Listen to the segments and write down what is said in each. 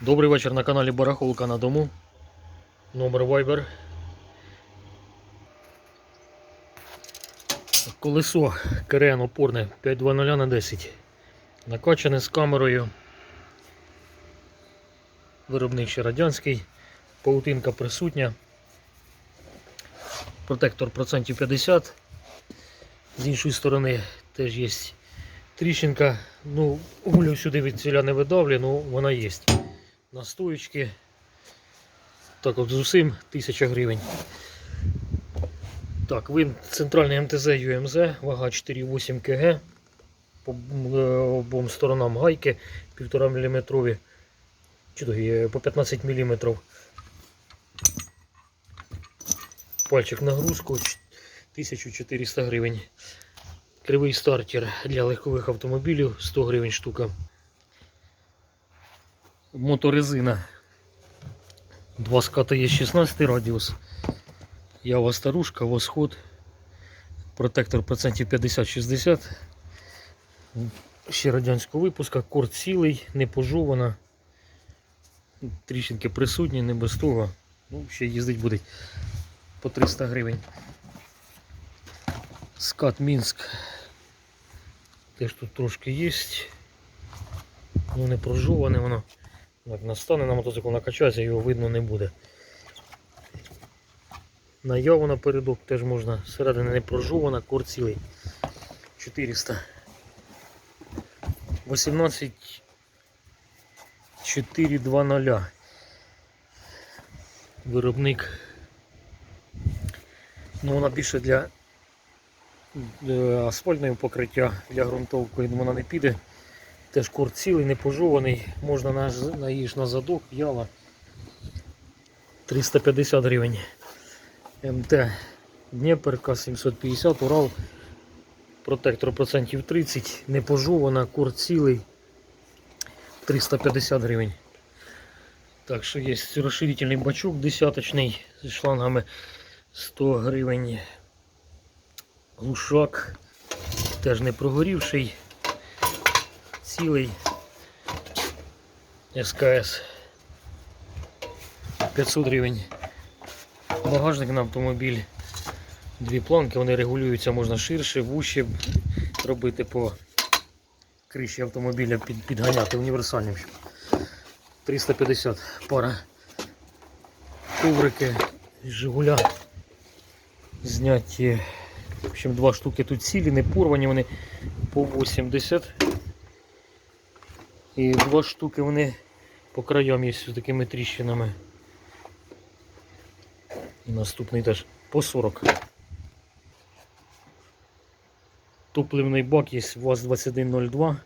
Добрий вечір на каналі Барахолка на дому. Номер Viber. Колесо КРН опорне 520 на 10. Накачане з камерою. Виробник ще радянський. Паутинка присутня. Протектор процентів 50. З іншої сторони теж є тріщинка. Ну, гулю сюди від ціля не видавлю, ну вона є. На стоечки. Так от з усім 1000 гривень. Так, вин центральний МТЗ ЮМЗ, вага 4,8 кг. По е, обом сторонам гайки 1,5 мм. Чи по 15 мм. Пальчик нагрузку 1400 гривень. Кривий стартер для легкових автомобілів 100 гривень штука. Моторезина. Два ската є 16 радіус. Ява старушка, восход. Протектор процентів 50-60. Ще радянського випуска. Корд цілий, не пожована. Тріщинки присутні, не без того. Ну, ще їздить буде по 300 гривень. Скат Мінськ. Теж тут трошки є. Ну не прожоване воно. Як настане на мотоцикл накачається, його видно не буде. Наяву напередок теж можна, зсередини не прожована, кор цілий. 400. 18 420. Виробник. Ну вона більше для е, асфальтного покриття, для ґрунтовки вона не піде. Теж корт цілий, не пожований, можна на, на задок, яла 350 гривень. МТ. Дніпрка 750, Урал, протектор процентів 30, не пожована, корт цілий. 350 гривень. Так що є? Розширительний бачок десяточний зі шлангами. 100 гривень. Глушак. Теж не прогорівший цілий СКС 500 гривень. Багажник на автомобіль. Дві планки, вони регулюються, можна ширше, вужче робити по криші автомобіля, під, підганяти універсальним. 350 пара коврики з Жигуля зняті. В общем, два штуки тут цілі, не порвані, вони по 80. І два штуки вони по краям є з такими тріщинами. І наступний теж по 40. Топливний бак є ВАЗ-2102,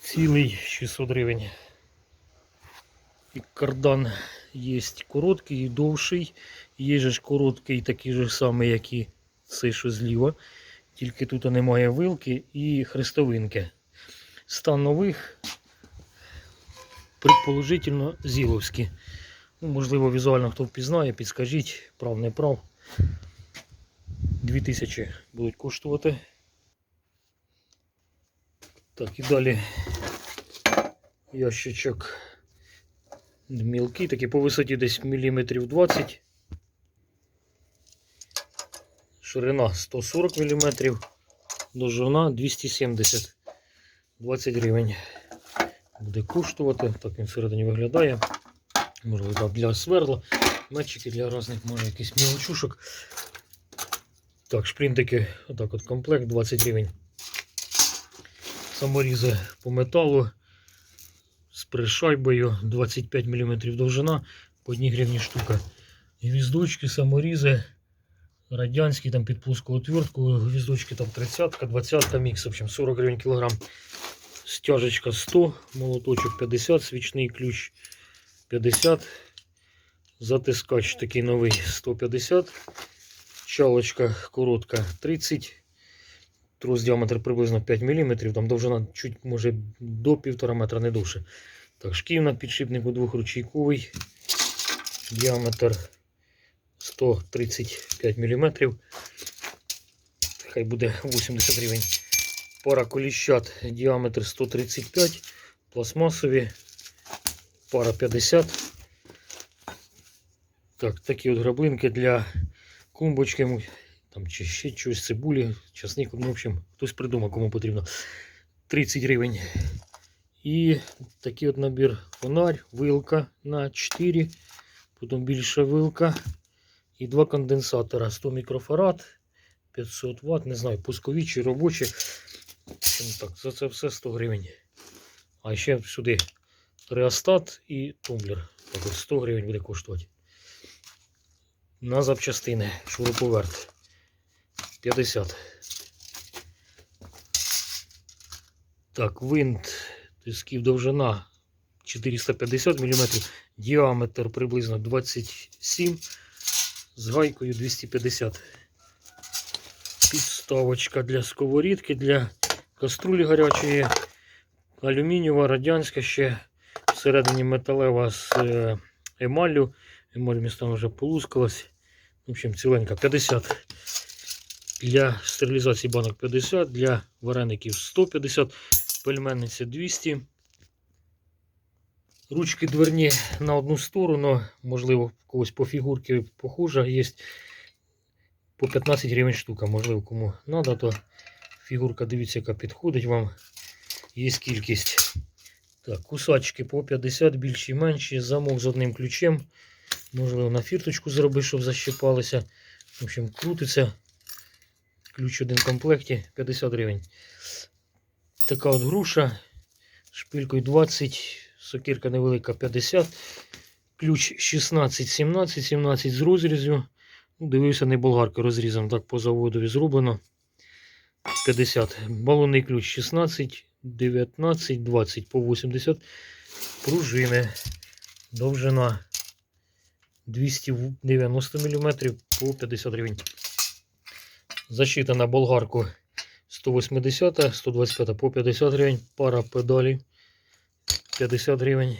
цілий 600 гривень. І кардан є короткий і довший. Є ж короткий такий же самий, як і цей, що зліва. Тільки тут немає вилки і хрестовинки. Стан нових предположительно зіловські. Ну, можливо, візуально хто впізнає, підскажіть, прав не прав. 2000 будуть коштувати. Так, і далі ящичок мілкий, такий по висоті десь міліметрів 20. Ширина 140 мм, довжина 270 20 гривень. Буде коштувати. Так він всередині виглядає. Можливо, для сверла, метчики для різних, може якийсь мілочушок. Так, шпринтики, отак от комплект 20 гривень. Саморізи по металу з пришайбою 25 мм довжина, по 1 гривні штука. Гвіздочки, саморізи, радянські там під плоску отвертку, гвіздочки там 30 20 мікс, в общем 40 гривень кілограм. Стяжечка 100, молоточок 50, свічний ключ 50, затискач такий новий 150, чалочка коротка 30, трос діаметр приблизно 5 мм, там довжина чуть може до 1,5 метра, не довше. Так, шків підшипник у двохручейковий, діаметр 135 мм, хай буде 80 гривень. Пара коліщат, діаметр 135, пластмасові, Пара 50. Так, такі от граблинки для клумбочки, там чи ще щось, цибулі, часник, ну, в общем, хтось придумав, кому потрібно. 30 гривень. І такий от набір фонарь, вилка на 4, потім більша вилка і два конденсатора 100 мікрофарад, 500 Вт, не знаю, пускові чи робочі. Так, за це все 100 гривень. А ще сюди реостат і тумблер. Так от 100 гривень буде коштувати. На запчастини шуруповерт 50. Так, винт тисків довжина 450 мм, діаметр приблизно 27 з гайкою 250. Підставочка для сковорідки, для каструлі гарячої, алюмінієва, радянська ще всередині металева з е, емаллю. Емаль містами вже полускалась. В общем, ціленька 50. Для стерилізації банок 50, для вареників 150, пельменниця 200. Ручки дверні на одну сторону, можливо, когось по фігурці похожа, є по 15 гривень штука. Можливо, кому треба, то фігурка, дивіться, яка підходить вам. Є кількість. Так, кусачки по 50, більші і менші, замок з одним ключем. Можливо, на фірточку зробити, щоб защипалися. В общем, крутиться. Ключ один в комплекті 50 гривень. Така от груша. Шпилькою 20, сокирка невелика 50. Ключ 16, 17, 17 з розрізю. Ну, Дивився, не болгарка розрізом, так по заводові зроблено. 50. Балонний ключ 16, 19, 20 по 80. Пружини. Довжина 290 мм по 50 гривень. Защита на болгарку 180, 125 по 50 гривень. Пара педалі 50 гривень.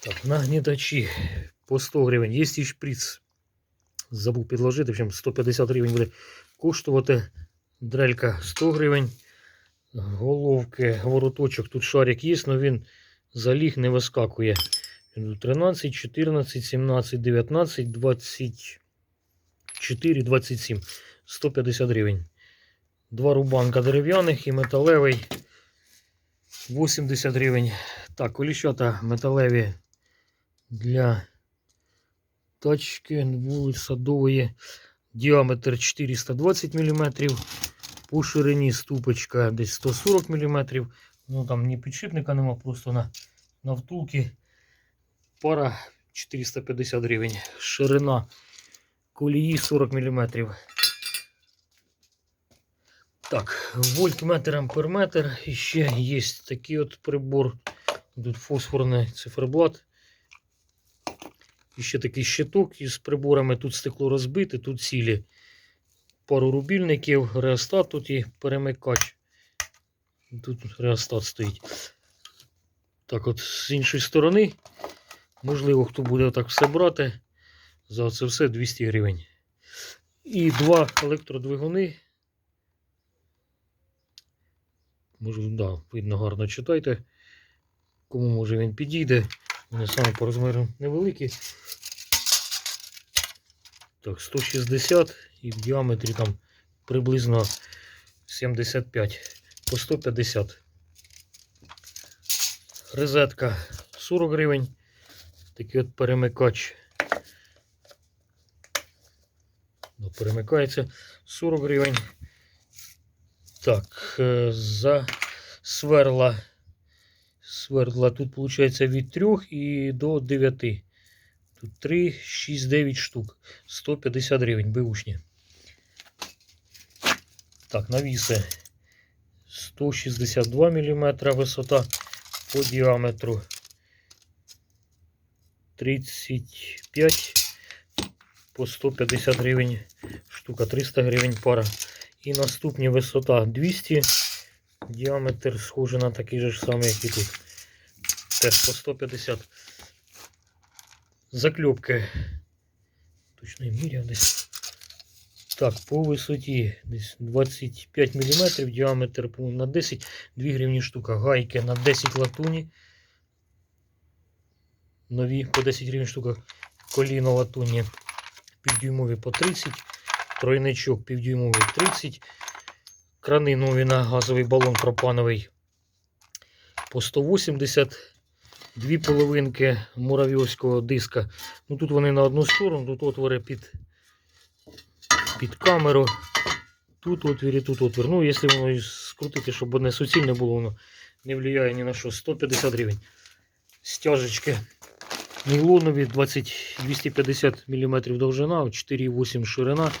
Так, нагнітачі по 100 гривень. Є і шприц. Забув підложити. В общем, 150 гривень буде коштувати. Дрелька 100 гривень. Головки, вороточок. Тут шарик є, але він заліг не вискакує. 13, 14, 17, 19, 24, 27. 150 гривень. Два рубанка дерев'яних і металевий 80 гривень. Так, коліщата металеві для тачки вулиць садової. Діаметр 420 мм. По ширині ступочка десь 140 мм. Ну там ні підшипника нема, просто на, на втулки. Пара 450 гривень. Ширина колії 40 мм. Так, вольтметр, амперметр. І ще є такий от прибор. Тут фосфорний циферблат. І ще такий щиток із приборами. Тут стекло розбите, тут цілі. Пару рубільників, реостат тут і перемикач. Тут реостат стоїть. Так, от з іншої сторони. Можливо, хто буде так все брати. За це все 200 гривень. І два електродвигуни. Може, да, видно гарно читайте. Кому може він підійде. Вони саме по розміру невеликі. Так, 160 і в діаметрі там приблизно 75 по 150. Розетка 40 гривень. Такий от перемикач. Ну, перемикається 40 гривень. Так, е, за сверла. Сверла тут виходить від 3 і до 9. Тут 3, 6, 9 штук. 150 гривень, беушні. Так, навіси 162 мм висота по діаметру. 35 по 150 гривень штука, 300 гривень пара. І наступні висота 200, діаметр схожий на такий же ж самий, як і тут. Теж по 150. Закльопки. Точно міряв десь. Так, по висоті десь 25 мм, діаметр на 10, 2 гривні штука. Гайки на 10 латуні. нові по 10 гривень штука. Коліно латунні півдюймові по 30, тройничок півдюймовий 30, крани нові на газовий балон пропановий по 180, дві половинки муравйовського диска. Ну тут вони на одну сторону, тут отвори під, під камеру. Тут отвір і тут отвір. Ну, якщо воно скрутити, щоб одне суцільне було, воно не впливає ні на що. 150 гривень. Стяжечки нейлонові 20 250 мм довжина, 4,8 ширина,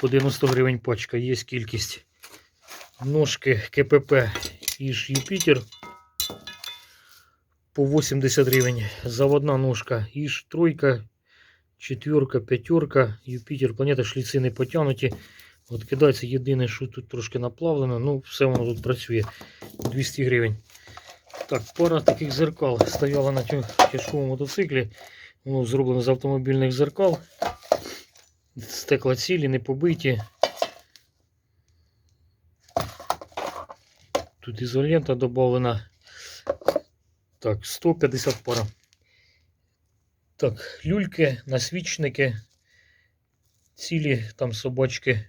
по 90 гривень пачка, є кількість. Ножки КПП Іж Юпітер по 80 гривень. Заводна ножка Іж тройка, четверка, п'ятерка, Юпітер, планета шліци не потягнуті. От кидається єдине, що тут трошки наплавлено, ну все воно тут працює. 200 гривень. Так, пара таких зеркал стояла на цьому тяжкому мотоциклі. Воно зроблено з автомобільних зеркал. Стекла цілі, не побиті. Тут ізолента додана. Так, 150 пара. Так, люльки, насвічники. Цілі там собачки,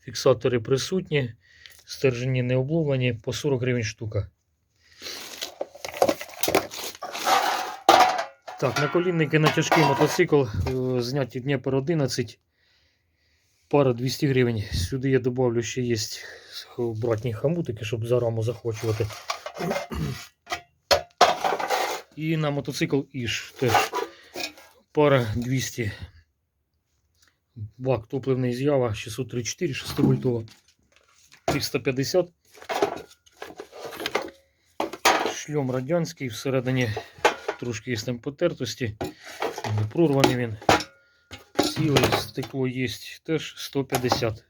фіксатори присутні. Стержені не обловлені по 40 гривень штука. Так, наколінники на тяжкий мотоцикл е, зняті Дніпро 11. Пара 200 гривень. Сюди я добавлю ще є братні хамутики, щоб за раму захочувати. І на мотоцикл Іж теж пара 200. Бак топливний з'ява 634, 6 вольтова. 350. Шльом радянський, всередині трошки є потертості. Не прорваний він. Ціле стекло є теж 150.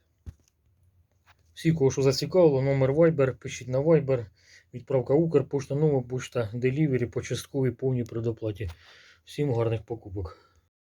Всі, кого що зацікавило, номер Viber, пишіть на Viber. Відправка Укрпошта, нова пошта, делівері по частковій повній предоплаті. Всім гарних покупок.